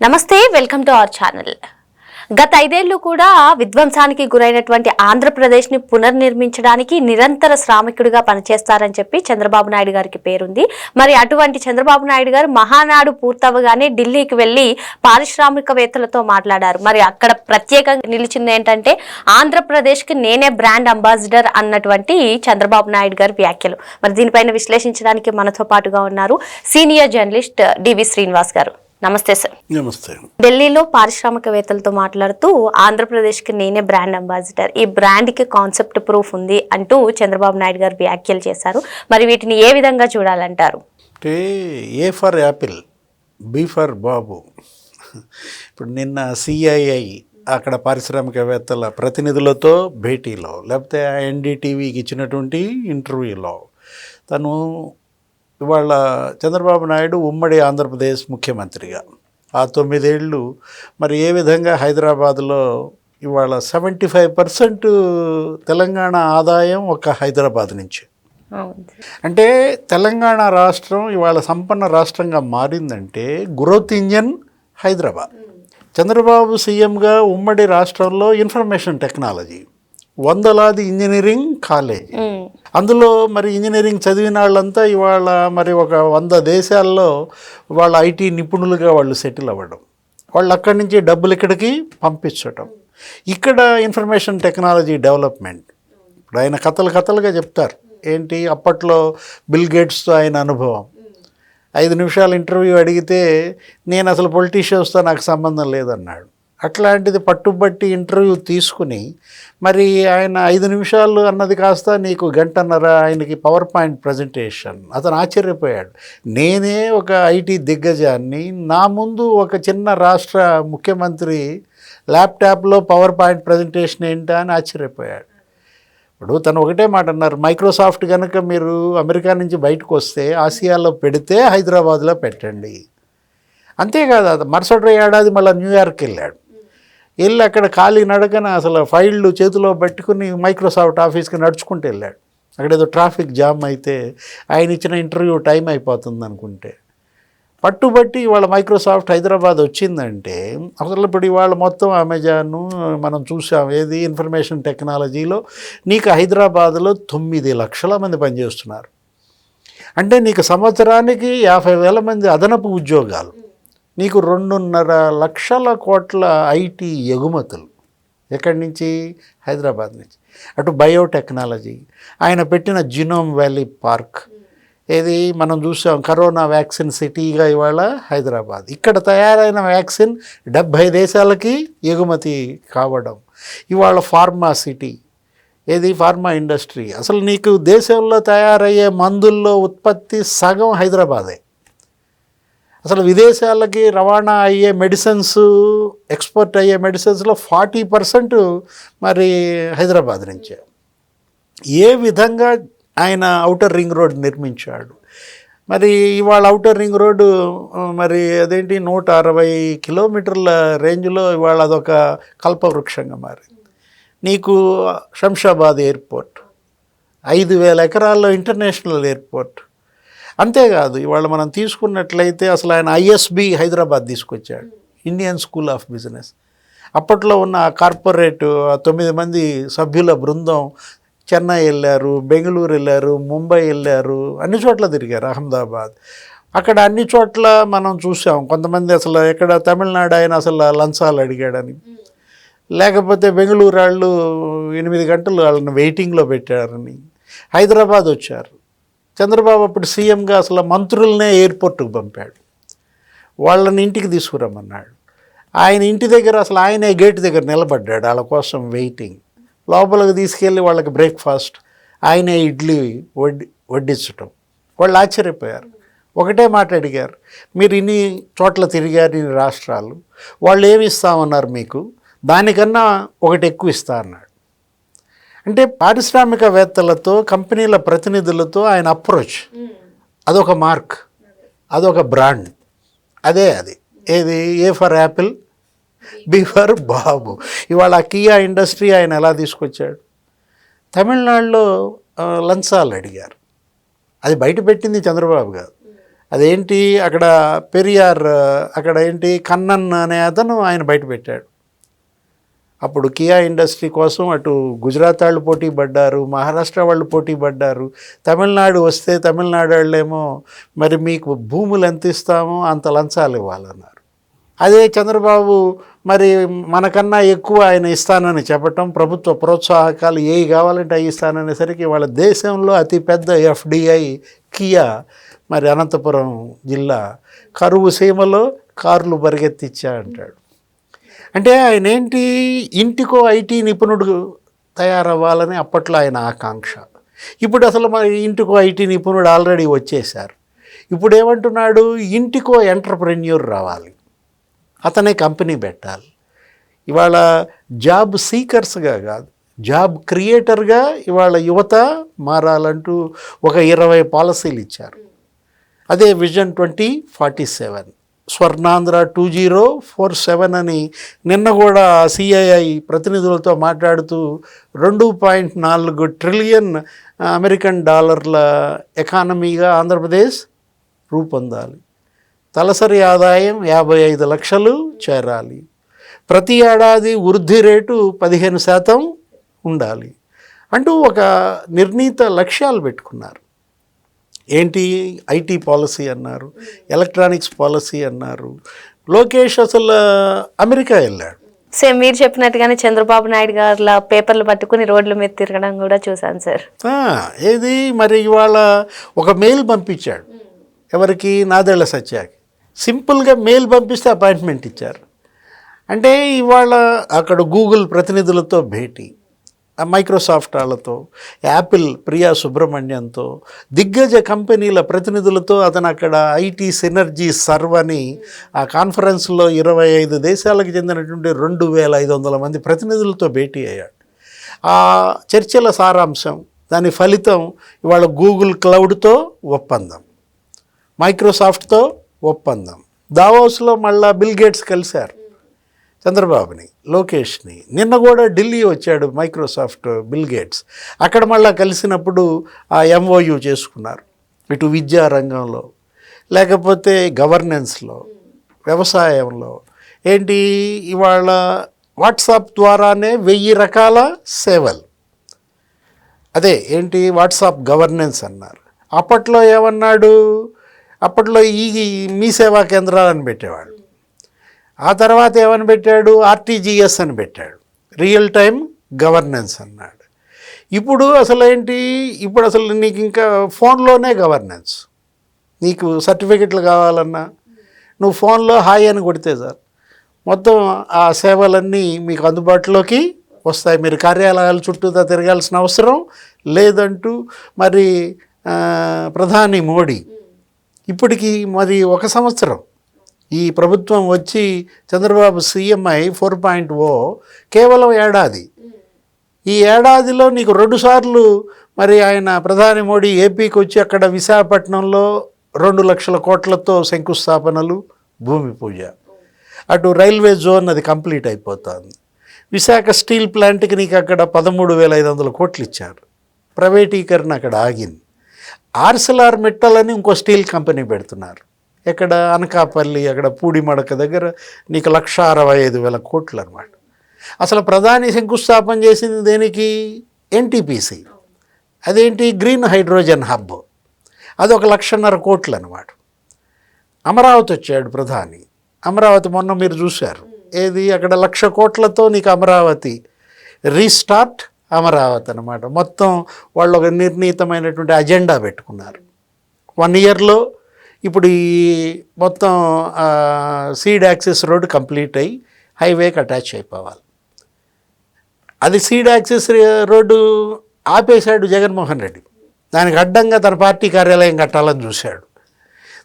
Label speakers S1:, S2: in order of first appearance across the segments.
S1: నమస్తే welcome to our channel. గత ఐదేళ్ళు కూడా విధ్వంసానికి గురైనటువంటి ఆంధ్రప్రదేశ్ని పునర్నిర్మించడానికి నిరంతర శ్రామికుడిగా పనిచేస్తారని చెప్పి చంద్రబాబు నాయుడు గారికి పేరుంది. మరి అటువంటి చంద్రబాబు నాయుడు గారు మహానాడు పూర్తవగానే ఢిల్లీకి వెళ్ళి పారిశ్రామికవేత్తలతో మాట్లాడారు. మరి అక్కడ ప్రత్యేకంగా నిలిచింది ఏంటంటే ఆంధ్రప్రదేశ్కి నేనే బ్రాండ్ అంబాసిడర్ అన్నటువంటి చంద్రబాబు నాయుడు గారి వ్యాఖ్యలు. మరి దీనిపైన విశ్లేషించడానికి మనతో పాటుగా ఉన్నారు సీనియర్ జర్నలిస్ట్ డివి శ్రీనివాస్ గారు. నమస్తే సార్
S2: నమస్తే.
S1: ఢిల్లీలో పారిశ్రామికవేత్తలతో మాట్లాడుతూ ఆంధ్రప్రదేశ్కి నేనే బ్రాండ్ అంబాసిడర్. ఈ బ్రాండ్కి కాన్సెప్ట్ ప్రూఫ్ ఉంది అంటూ చంద్రబాబు నాయుడు గారు వ్యాఖ్యలు చేశారు. మరి వీటిని ఏ విధంగా చూడాలంటారు?
S2: అంటే A for apple B for Babu. ఇప్పుడు నిన్న సిఐఐ అక్కడ పారిశ్రామికవేత్తల ప్రతినిధులతో భేటీలో లేకపోతే ఎన్డీటీవీకి ఇచ్చినటువంటి ఇంటర్వ్యూలో తను ఇవాళ చంద్రబాబు నాయుడు ఉమ్మడి ఆంధ్రప్రదేశ్ ముఖ్యమంత్రిగా. ఆ తొమ్మిదేళ్ళు మరి ఏ విధంగా హైదరాబాద్లో ఇవాళ సెవెంటీ ఫైవ్ పర్సెంట్ తెలంగాణ ఆదాయం ఒక హైదరాబాద్ నుంచి. అంటే తెలంగాణ రాష్ట్రం ఇవాళ సంపన్న రాష్ట్రంగా మారిందంటే గ్రోత్ ఇంజన్ హైదరాబాద్. చంద్రబాబు సీఎంగా ఉమ్మడి రాష్ట్రంలో ఇన్ఫర్మేషన్ టెక్నాలజీ వందలాది ఇంజనీరింగ్ కాలేజ్. అందులో మరి ఇంజనీరింగ్ చదివిన వాళ్ళంతా ఇవాళ మరి ఒక వంద దేశాల్లో వాళ్ళ ఐటీ నిపుణులుగా వాళ్ళు సెటిల్ అవ్వడం. వాళ్ళు అక్కడి నుంచి డబ్బులు ఇక్కడికి పంపించటం. ఇక్కడ ఇన్ఫర్మేషన్ టెక్నాలజీ డెవలప్మెంట్. ఇప్పుడు ఆయన కథలు కథలుగా చెప్తారు. ఏంటి? అప్పట్లో బిల్ గేట్స్తో ఆయన అనుభవం. ఐదు నిమిషాలు ఇంటర్వ్యూ అడిగితే నేను అసలు పొలిటీషియన్స్తో నాకు సంబంధం లేదన్నాడు. అట్లాంటిది పట్టుబట్టి ఇంటర్వ్యూ తీసుకుని మరి ఆయన ఐదు నిమిషాలు అన్నది కాస్త నీకు గంటన్నర ఆయనకి పవర్ పాయింట్ ప్రజెంటేషన్. అతను ఆశ్చర్యపోయాడు. నేనే ఒక ఐటీ దిగ్గజాన్ని నా ముందు ఒక చిన్న రాష్ట్ర ముఖ్యమంత్రి ల్యాప్టాప్లో పవర్ పాయింట్ ప్రజెంటేషన్ ఏంటా అని ఆశ్చర్యపోయాడు. ఇప్పుడు తను ఒకటే మాట అన్నారు మైక్రోసాఫ్ట్ కనుక మీరు అమెరికా నుంచి బయటకు వస్తే ఆసియాలో పెడితే హైదరాబాద్లో పెట్టండి. అంతేకాదు అది మరుసటి ఏడాది మళ్ళీ న్యూయార్క్ వెళ్ళాడు. వెళ్ళి అక్కడ ఖాళీ నడకన అసలు ఫైళ్ళు చేతిలో పెట్టుకుని మైక్రోసాఫ్ట్ ఆఫీస్కి నడుచుకుంటూ వెళ్ళాడు. అక్కడ ఏదో ట్రాఫిక్ జామ్ అయితే ఆయన ఇచ్చిన ఇంటర్వ్యూ టైం అయిపోతుంది అనుకుంటే. పట్టుబట్టి ఇవాళ మైక్రోసాఫ్ట్ హైదరాబాద్ వచ్చిందంటే అసలు ఇప్పుడు ఇవాళ మొత్తం అమెజాన్ మనం చూసాం ఏది? ఇన్ఫర్మేషన్ టెక్నాలజీలో నీకు హైదరాబాద్లో తొమ్మిది లక్షల మంది పనిచేస్తున్నారు. అంటే నీకు సంవత్సరానికి యాభై వేల మంది అదనపు ఉద్యోగాలు. నీకు రెండున్నర లక్షల కోట్ల ఐటీ ఎగుమతులు. ఎక్కడి నుంచి? హైదరాబాద్ నుంచి. అటు బయోటెక్నాలజీ. ఆయన పెట్టిన జినోమ్ వ్యాలీ పార్క్. ఏది? మనం చూసాం కరోనా వ్యాక్సిన్ సిటీగా ఇవాళ హైదరాబాద్. ఇక్కడ తయారైన వ్యాక్సిన్ డెబ్భై దేశాలకి ఎగుమతి కావడం. ఇవాళ ఫార్మా సిటీ. ఏది? Pharma industry. అసలు నీకు దేశంలో తయారయ్యే మందుల్లో ఉత్పత్తి సగం హైదరాబాదే. అసలు విదేశాలకి రవాణా అయ్యే మెడిసిన్స్ ఎక్స్పోర్ట్ అయ్యే మెడిసిన్స్లో ఫార్టీ పర్సెంట్ మరి హైదరాబాద్ నుంచే. ఏ విధంగా ఆయన ఔటర్ రింగ్ రోడ్ నిర్మించాడు? మరి ఇవాళ ఔటర్ రింగ్ రోడ్డు మరి అదేంటి నూట అరవై కిలోమీటర్ల రేంజ్లో ఇవాళ అదొక కల్పవృక్షంగా మారింది. నీకు శంషాబాద్ ఎయిర్పోర్ట్ ఐదు వేల ఎకరాల్లో ఇంటర్నేషనల్ ఎయిర్పోర్ట్ అంతేకాదు ఇవాళ మనం తీసుకున్నట్లయితే అసలు ఆయన ఐఎస్బి హైదరాబాద్ తీసుకొచ్చాడు. Indian school of business. అప్పట్లో ఉన్న ఆ కార్పొరేట్ ఆ తొమ్మిది మంది సభ్యుల బృందం చెన్నై వెళ్ళారు బెంగళూరు వెళ్ళారు ముంబై వెళ్ళారు అన్ని చోట్ల తిరిగారు అహ్మదాబాద్. అక్కడ అన్ని చోట్ల మనం చూసాం. కొంతమంది అసలు ఎక్కడ తమిళనాడు ఆయన అసలు లంచాలు అడిగాడని. లేకపోతే బెంగళూరు వాళ్ళు ఎనిమిది గంటలు వాళ్ళని వెయిటింగ్లో పెట్టారని. హైదరాబాద్ వచ్చారు. చంద్రబాబు అప్పుడు సీఎంగా అసలు మంత్రులనే ఎయిర్పోర్ట్కి పంపాడు. వాళ్ళని ఇంటికి తీసుకురమ్మన్నాడు. ఆయన ఇంటి దగ్గర అసలు ఆయనే గేట్ దగ్గర నిలబడ్డాడు వాళ్ళ కోసం వెయిటింగ్. లోపలికి తీసుకెళ్ళి వాళ్ళకి బ్రేక్ఫాస్ట్ ఆయనే ఇడ్లీ వడ్డి వడ్డించటం. వాళ్ళు ఆశ్చర్యపోయారు. ఒకటే మాట అడిగారు మీరు ఇన్ని చోట్ల తిరిగారు ఇన్ని రాష్ట్రాలు వాళ్ళు ఏమి ఇస్తామన్నారు మీకు? దానికన్నా ఒకటి ఎక్కువ ఇస్తా అన్నాడు. అంటే పారిశ్రామికవేత్తలతో కంపెనీల ప్రతినిధులతో ఆయన అప్రోచ్. అదొక మార్క్. అదొక బ్రాండ్. అదే అది. ఏది? A for apple? B for Babu. ఇవాళ కియా ఇండస్ట్రీ ఆయన ఎలా తీసుకొచ్చాడు? తమిళనాడులో లంచాలు అడిగారు. అది బయట పెట్టింది చంద్రబాబు గారు. అదేంటి? అక్కడ పెరియార్ అక్కడ ఏంటి? కన్నన్ అనే అతను ఆయన బయట పెట్టాడు. అప్పుడు కియా ఇండస్ట్రీ కోసం అటు గుజరాత్ వాళ్ళు పోటీ పడ్డారు మహారాష్ట్ర వాళ్ళు పోటీ పడ్డారు తమిళనాడు వస్తే తమిళనాడు వాళ్ళేమో మరి మీకు భూములు ఎంత ఇస్తామో అంత లంచాలు ఇవ్వాలన్నారు. అదే చంద్రబాబు మరి మనకన్నా ఎక్కువ ఆయన ఇస్తానని చెప్పటం ప్రభుత్వ ప్రోత్సాహకాలు ఏవి కావాలంటే అవి ఇస్తాననేసరికి వాళ్ళ దేశంలో అతిపెద్ద ఎఫ్డిఐ కియా మరి అనంతపురం జిల్లా కరువు సీమలో కార్లు పరిగెత్తిచ్చా అంటాడు అంటే ఆయన ఏంటి? ఇంటికో ఐటీ నిపుణుడు తయారవ్వాలని అప్పట్లో ఆయన ఆకాంక్ష. ఇప్పుడు అసలు మరి ఇంటికో ఐటీ నిపుణుడు ఆల్రెడీ వచ్చేశారు. ఇప్పుడు ఏమంటున్నాడు? ఇంటికో ఎంటర్ప్రెన్యూర్ రావాలి. అతనే కంపెనీ పెట్టాలి. ఇవాళ జాబ్ సీకర్స్గా కాదు జాబ్ క్రియేటర్గా ఇవాళ యువత మారాలంటూ ఒక ఇరవై పాలసీలు ఇచ్చారు. అదే vision twenty forty seven. Swarnandhra two zero four seven అని నిన్న కూడా సిఐఐ ప్రతినిధులతో మాట్లాడుతూ రెండు పాయింట్ నాలుగు ట్రిలియన్ అమెరికన్ డాలర్ల ఎకానమీగా ఆంధ్రప్రదేశ్ రూపొందాలి. తలసరి ఆదాయం యాభై ఐదు లక్షలు చేరాలి. ప్రతి ఏడాది వృద్ధి రేటు పదిహేను శాతం ఉండాలి. అంటూ ఒక నిర్ణీత లక్ష్యాలు పెట్టుకున్నారు. ఏంటి ఐటీ పాలసీ అన్నారు ఎలక్ట్రానిక్స్ పాలసీ అన్నారు. లోకేష్ అసలు అమెరికా వెళ్ళాడు.
S1: సేమ్ మీరు చెప్పినట్టుగానే చంద్రబాబు నాయుడు గారుల పేపర్లు పట్టుకుని రోడ్ల మీద తిరగడం కూడా చూసాను సార్.
S2: ఏది? మరి ఇవాళ ఒక మెయిల్ పంపించాడు. ఎవరికి? నాదేళ్ళ సత్యాకి. సింపుల్గా మెయిల్ పంపిస్తే అపాయింట్మెంట్ ఇచ్చారు. అంటే ఇవాళ అక్కడ గూగుల్ ప్రతినిధులతో భేటీ. మైక్రోసాఫ్ట్ వాళ్ళతో యాపిల్ ప్రియా సుబ్రహ్మణ్యంతో దిగ్గజ కంపెనీల ప్రతినిధులతో అతను అక్కడ ఐటీ సినర్జీ సర్వ్ అని ఆ కాన్ఫరెన్స్లో ఇరవై ఐదు దేశాలకు చెందినటువంటి రెండు వేల ఐదు వందల మంది ప్రతినిధులతో భేటీ అయ్యాడు. ఆ చర్చల సారాంశం దాని ఫలితం ఇవాళ గూగుల్ క్లౌడ్తో ఒప్పందం మైక్రోసాఫ్ట్తో ఒప్పందం. దావోస్లో మళ్ళా బిల్ గేట్స్ కలిశారు. చంద్రబాబుని లోకేష్ని. నిన్న కూడా ఢిల్లీ వచ్చాడు మైక్రోసాఫ్ట్ బిల్ గేట్స్. అక్కడ మళ్ళా కలిసినప్పుడు ఆ ఎంఓయూ చేసుకున్నారు. ఇటు విద్యా రంగంలో లేకపోతే గవర్నెన్స్లో వ్యవసాయంలో. ఏంటి? ఇవాళ వాట్సాప్ ద్వారానే వెయ్యి రకాల సేవలు. అదే ఏంటి? వాట్సాప్ గవర్నెన్స్ అన్నారు. అప్పట్లో ఏమన్నాడు? అప్పట్లో ఈ మీ సేవా కేంద్రాలను పెట్టేవాడు ఆ తర్వాత ఏమని పెట్టాడు? ఆర్టీజీఎస్ అని పెట్టాడు. రియల్ టైం గవర్నెన్స్ అన్నాడు. ఇప్పుడు అసలు ఏంటి? ఇప్పుడు అసలు నీకు ఇంకా ఫోన్లోనే గవర్నెన్స్. నీకు సర్టిఫికెట్లు కావాలన్నా. నువ్వు ఫోన్లో హాయ్ అని కొడితే సార్. మొత్తం ఆ సేవలన్నీ మీకు అందుబాటులోకి వస్తాయి. మీరు కార్యాలయాల చుట్టూతా తిరగాల్సిన అవసరం లేదంటూ మరి ప్రధాని మోడీ. ఇప్పటికీ మరి ఒక సంవత్సరం ఈ ప్రభుత్వం వచ్చి చంద్రబాబు సీఎంఐ ఫోర్ పాయింట్ ఓ కేవలం ఏడాది. ఈ ఏడాదిలో నీకు రెండుసార్లు మరి ఆయన ప్రధాని మోడీ ఏపీకి వచ్చి అక్కడ విశాఖపట్నంలో రెండు లక్షల కోట్లతో శంకుస్థాపనలు భూమి పూజ. అటు రైల్వే జోన్ అది కంప్లీట్ అయిపోతుంది. విశాఖ స్టీల్ ప్లాంట్కి నీకు అక్కడ పదమూడు వేల ఐదు వందల కోట్లు ఇచ్చారు. ప్రైవేటీకరణ అక్కడ ఆగింది. ఆర్సెలార్ మెట్టల్ అని ఇంకో స్టీల్ కంపెనీ పెడుతున్నారు. ఎక్కడ అనకాపల్లి అక్కడ పూడిమడక దగ్గర నీకు లక్ష అరవై ఐదు వేల కోట్లు అనమాట అసలు ప్రధాని శంకుస్థాపన చేసింది దేనికి? ఎన్టీపీసీ. అదేంటి? Green hydrogen hub. అది ఒక లక్షన్నర కోట్లు అనమాట అమరావతి వచ్చాడు ప్రధాని. అమరావతి మొన్న మీరు చూశారు. ఏది? అక్కడ లక్ష కోట్లతో నీకు అమరావతి రీస్టార్ట్ అమరావతి అనమాట మొత్తం వాళ్ళు ఒక నిర్ణీతమైనటువంటి అజెండా పెట్టుకున్నారు. వన్ ఇయర్లో ఇప్పుడు ఈ మొత్తం సీడ్ యాక్సెస్ రోడ్ కంప్లీట్ అయ్యి హైవేకి అటాచ్ అయిపోవాలి. అది సీడ్ యాక్సెస్ రోడ్డు ఆపేశాడు జగన్మోహన్ రెడ్డి. దానికి అడ్డంగా తన పార్టీ కార్యాలయం కట్టాలని చూశాడు.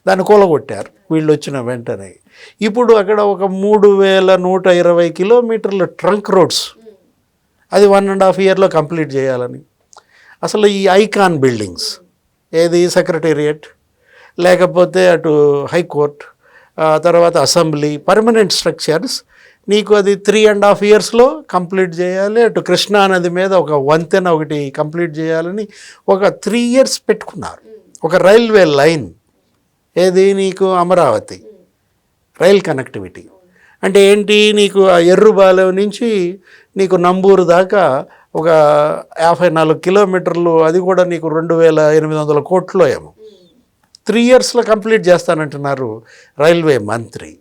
S2: దాన్ని కూలగొట్టారు. వీళ్ళు వచ్చిన వెంటనే. ఇప్పుడు అక్కడ ఒక మూడు వేల నూట ఇరవై కిలోమీటర్ల ట్రంక్ రోడ్స్ అది వన్ అండ్ హాఫ్ ఇయర్లో కంప్లీట్ చేయాలని. అసలు ఈ ఐకాన్ బిల్డింగ్స్ ఏది సెక్రటేరియట్ లేకపోతే అటు హైకోర్టు తర్వాత అసెంబ్లీ పర్మనెంట్ స్ట్రక్చర్స్ నీకు అది త్రీ అండ్ హాఫ్ ఇయర్స్లో కంప్లీట్ చేయాలి. అటు కృష్ణా నది మీద ఒక వంతెన ఒకటి కంప్లీట్ చేయాలని ఒక త్రీ ఇయర్స్ పెట్టుకున్నారు. ఒక రైల్వే లైన్ ఏది నీకు? అమరావతి. Rail connectivity. అంటే ఏంటి? నీకు ఆ ఎర్రుబాలెం నుంచి నీకు నంబూరు దాకా ఒక యాభై నాలుగు కిలోమీటర్లు అది కూడా నీకు రెండు వేల ఎనిమిది వందల కోట్లో ఏమో త్రీ ఇయర్స్లో కంప్లీట్ చేస్తానంటున్నారు రైల్వే మంత్రి.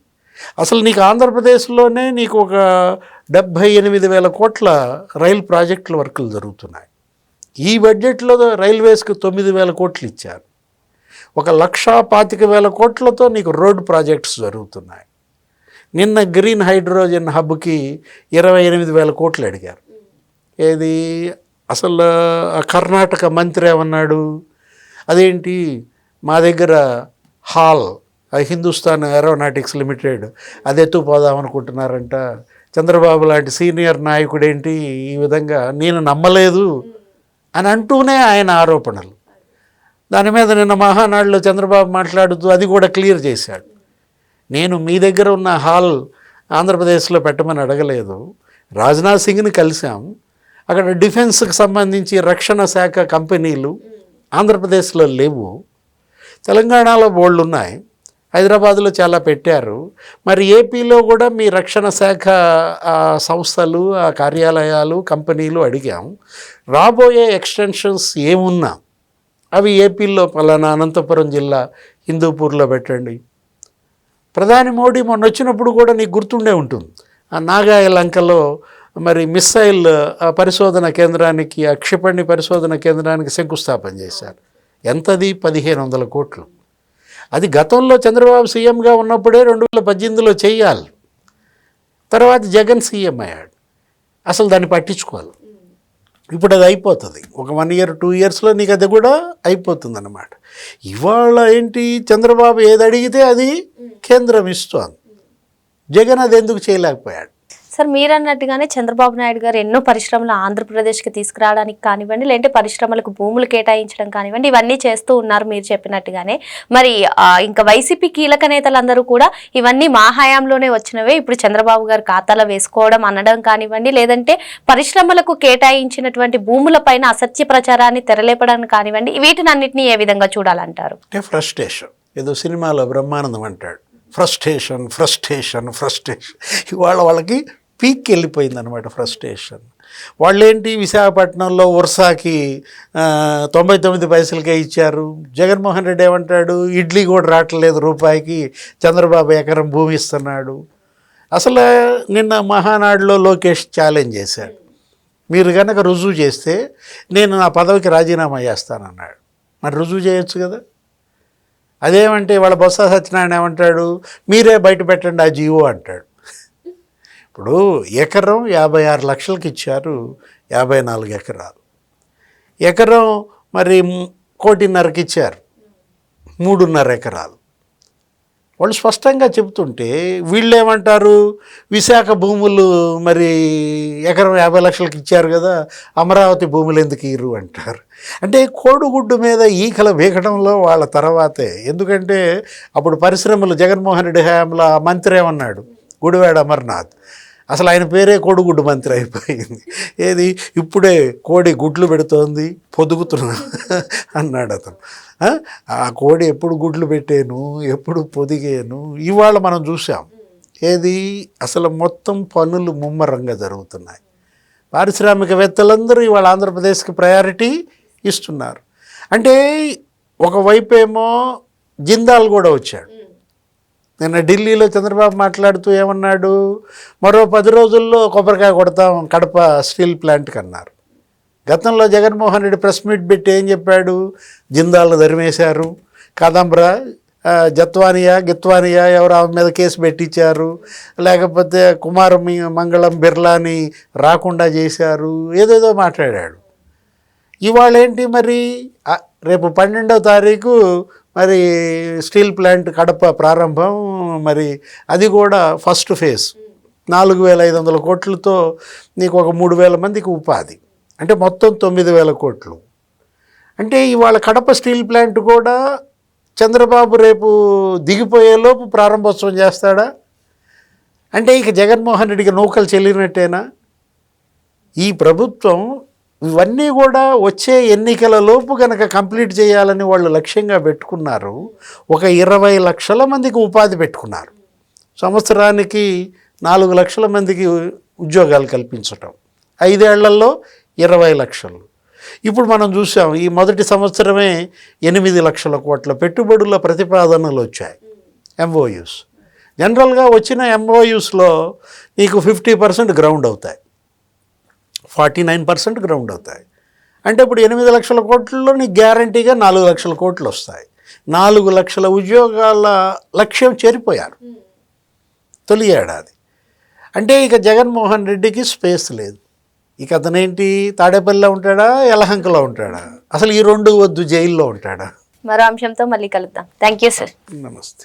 S2: అసలు నీకు ఆంధ్రప్రదేశ్లోనే నీకు ఒక డెబ్భై ఎనిమిది వేల కోట్ల రైల్ ప్రాజెక్టుల వర్కులు జరుగుతున్నాయి. ఈ బడ్జెట్లో రైల్వేస్కి తొమ్మిది వేల కోట్లు ఇచ్చారు. ఒక లక్షా పాతిక వేల కోట్లతో నీకు రోడ్ ప్రాజెక్ట్స్ జరుగుతున్నాయి. నిన్న గ్రీన్ హైడ్రోజన్ హబ్కి ఇరవై ఎనిమిది వేల కోట్లు అడిగారు. ఏది? అసలు కర్ణాటక మంత్రి ఏమన్నాడు? అదేంటి? మా దగ్గర హాల్ హిందుస్థాన్ ఏరోనాటిక్స్ లిమిటెడ్ అది ఎత్తుకుపోదాం అనుకుంటున్నారంట. చంద్రబాబు లాంటి సీనియర్ నాయకుడేంటి? ఈ విధంగా నేను నమ్మలేదు అని అంటూనే ఆయన ఆరోపణలు. దాని మీద నిన్న మహానాడులో చంద్రబాబు మాట్లాడుతూ అది కూడా క్లియర్ చేశాడు. నేను మీ దగ్గర ఉన్న హాల్ ఆంధ్రప్రదేశ్లో పెట్టమని అడగలేదు. రాజ్నాథ్ సింగ్ని కలిసాం అక్కడ డిఫెన్స్కి సంబంధించి రక్షణ శాఖ కంపెనీలు ఆంధ్రప్రదేశ్లో లేవు. తెలంగాణలో బోళ్ళు ఉన్నాయి. హైదరాబాద్లో చాలా పెట్టారు. మరి ఏపీలో కూడా మీ రక్షణ శాఖ సంస్థలు ఆ కార్యాలయాలు కంపెనీలు అడిగాం. రాబోయే ఎక్స్టెన్షన్స్ ఏమున్నా? అవి ఏపీలో పలానా అనంతపురం జిల్లా హిందూపూర్లో పెట్టండి. ప్రధాని మోడీ మొన్న వచ్చినప్పుడు కూడా నీకు గుర్తుండే ఉంటుంది. ఆ నాగాయ లంకలో మరి మిస్సైల్ పరిశోధన కేంద్రానికి ఆ క్షిపణి పరిశోధన కేంద్రానికి శంకుస్థాపన చేశారు. ఎంతది? పదిహేను వందల కోట్లు. అది గతంలో చంద్రబాబు సీఎంగా ఉన్నప్పుడే రెండు వేల పద్దెనిమిదిలో చేయాలి. తర్వాత జగన్ సీఎం అయ్యాడు. అసలు దాన్ని పట్టించుకోవాలి. ఇప్పుడు అది అయిపోతుంది. ఒక వన్ ఇయర్ టూ ఇయర్స్లో నీకు అది కూడా అయిపోతుంది అన్నమాట ఇవాళ ఏంటి? చంద్రబాబు ఏది అడిగితే అది కేంద్రం ఇస్తోంది. జగన్ అది ఎందుకు చేయలేకపోయాడు?
S1: సార్ మీరు అన్నట్టుగానే చంద్రబాబు నాయుడు గారు ఎన్నో పరిశ్రమలు ఆంధ్రప్రదేశ్కి తీసుకురావడానికి కానివ్వండి లేదంటే పరిశ్రమలకు భూములు కేటాయించడం కానివ్వండి ఇవన్నీ చేస్తూ ఉన్నారు మీరు చెప్పినట్టుగానే. మరి ఇంకా వైసీపీ కీలక నేతలందరూ కూడా ఇవన్నీ మా హయాంలోనే వచ్చినవే. ఇప్పుడు చంద్రబాబు గారు ఖాతాలో వేసుకోవడం అనడం కానివ్వండి లేదంటే పరిశ్రమలకు కేటాయించినటువంటి భూములపైన అసత్య ప్రచారాన్ని తెరలేపడం కానివ్వండి వీటిని ఏ విధంగా చూడాలంటారు?
S2: ఫ్రస్ట్రేషన్. ఏదో సినిమాలో బ్రహ్మానందం అంటాడు. Frustration frustration frustration. ఇవాళ వాళ్ళకి పీక్కి వెళ్ళిపోయింది అనమాట ఫ్రస్ట్రేషన్. వాళ్ళేంటి విశాఖపట్నంలో ఉర్సాకి తొంభై తొమ్మిది పైసలకే ఇచ్చారు. జగన్మోహన్ రెడ్డి ఏమంటాడు? ఇడ్లీ కూడా రావట్లేదు రూపాయికి. చంద్రబాబు ఎకరం భూమి ఇస్తున్నాడు. అసలు నిన్న మహానాడులో లోకేష్ ఛాలెంజ్ చేశాడు. మీరు కనుక రుజువు చేస్తే నేను నా పదవికి రాజీనామా చేస్తానన్నాడు. మరి రుజువు చేయొచ్చు కదా? అదేమంటే వాళ్ళ బొత్స సత్యనారాయణ ఏమంటాడు? మీరే బయట పెట్టండి ఆ జీవో అంటాడు. ఇప్పుడు ఎకరం యాభై ఆరు లక్షలకి ఇచ్చారు యాభై నాలుగు ఎకరాలు. ఎకరం మరి కోటిన్నరకి ఇచ్చారు. మూడున్నర ఎకరాలు. వాళ్ళు స్పష్టంగా చెబుతుంటే వీళ్ళు ఏమంటారు విశాఖ భూములు మరి ఎకరం యాభై లక్షలకి ఇచ్చారు కదా అమరావతి భూములు ఎందుకు ఇరు అంటారు. అంటే కోడిగుడ్డు మీద ఈకల వేగడంలో వాళ్ళ తర్వాతే. ఎందుకంటే అప్పుడు పరిశ్రమలు జగన్మోహన్ రెడ్డి హయాంలో మంత్రి ఏమన్నాడు? గుడివాడ అమర్నాథ్. అసలు ఆయన పేరే కోడిగుడ్డు మంత్రి అయిపోయింది. ఏది? ఇప్పుడే కోడి గుడ్లు పెడుతోంది పొదుగుతున్నా అన్నాడు అతను. ఆ? కోడి ఎప్పుడు గుడ్లు పెట్టాను ఎప్పుడు పొదిగాను ఇవాళ మనం చూసాం ఏది? అసలు మొత్తం పనులు ముమ్మరంగా జరుగుతున్నాయి. పారిశ్రామికవేత్తలందరూ ఇవాళ ఆంధ్రప్రదేశ్కి ప్రయారిటీ ఇస్తున్నారు. అంటే ఒకవైపేమో జిందాల్ కూడా వచ్చాడు. నిన్న ఢిల్లీలో చంద్రబాబు మాట్లాడుతూ ఏమన్నాడు? మరో పది రోజుల్లో కొబ్బరికాయ కొడతాం కడప స్టీల్ ప్లాంట్కి అన్నారు గతంలో జగన్మోహన్ రెడ్డి ప్రెస్ మీట్ పెట్టి ఏం చెప్పాడు? జిందాలు ధరిమేశారు కాదంబరా జత్వానియా గిత్వానియా ఎవరు ఆమె మీద కేసు పెట్టించారు. లేకపోతే కుమార మంగళం బిర్లాని రాకుండా చేశారు. ఏదేదో మాట్లాడాడు. ఇవాళ ఏంటి మరి రేపు పన్నెండవ తారీఖు మరి స్టీల్ ప్లాంట్ కడప ప్రారంభం మరి అది కూడా ఫస్ట్ ఫేజ్. నాలుగు వేల ఐదు వందల కోట్లతో నీకు ఒక మూడు వేల మందికి ఉపాధి. అంటే మొత్తం తొమ్మిది వేల కోట్లు. అంటే ఇవాళ కడప స్టీల్ ప్లాంట్ కూడా చంద్రబాబు రేపు దిగిపోయేలోపు ప్రారంభోత్సవం చేస్తాడా? అంటే ఇక జగన్మోహన్ రెడ్డికి నూకలు చెల్లినట్టేనా? ఈ ప్రభుత్వం ఇవన్నీ కూడా వచ్చే ఎన్నికల లోపు కనుక కంప్లీట్ చేయాలని వాళ్ళు లక్ష్యంగా పెట్టుకున్నారు ఒక ఇరవై లక్షల మందికి ఉపాధి పెట్టుకున్నారు. సంవత్సరానికి నాలుగు లక్షల మందికి ఉద్యోగాలు కల్పించటం ఐదేళ్ళలో ఇరవై లక్షలు. ఇప్పుడు మనం చూసాం ఈ మొదటి సంవత్సరమే ఎనిమిది లక్షల కోట్ల పెట్టుబడుల ప్రతిపాదనలు వచ్చాయి ఎంఓయూస్ జనరల్గా వచ్చిన ఎంఓయూస్లో నీకు ఫిఫ్టీ పర్సెంట్ గ్రౌండ్ అవుతాయి. ఫార్టీ నైన్ పర్సెంట్ గ్రౌండ్ అవుతాయి. అంటే ఇప్పుడు ఎనిమిది లక్షల కోట్లలో నీకు గ్యారంటీగా నాలుగు లక్షల కోట్లు వస్తాయి. నాలుగు లక్షల ఉద్యోగాల లక్ష్యం చేరిపోయారు. తొలి ఏడాది. అంటే ఇక జగన్మోహన్ రెడ్డికి స్పేస్ లేదు. ఇక అతనేంటి తాడేపల్లిలో ఉంటాడా యలహంకలో ఉంటాడా? అసలు ఈ రెండు వద్దు జైల్లో ఉంటాడా?
S1: మరో అంశంతో మళ్ళీ కలుద్దాం. Thank you sir.
S2: నమస్తే.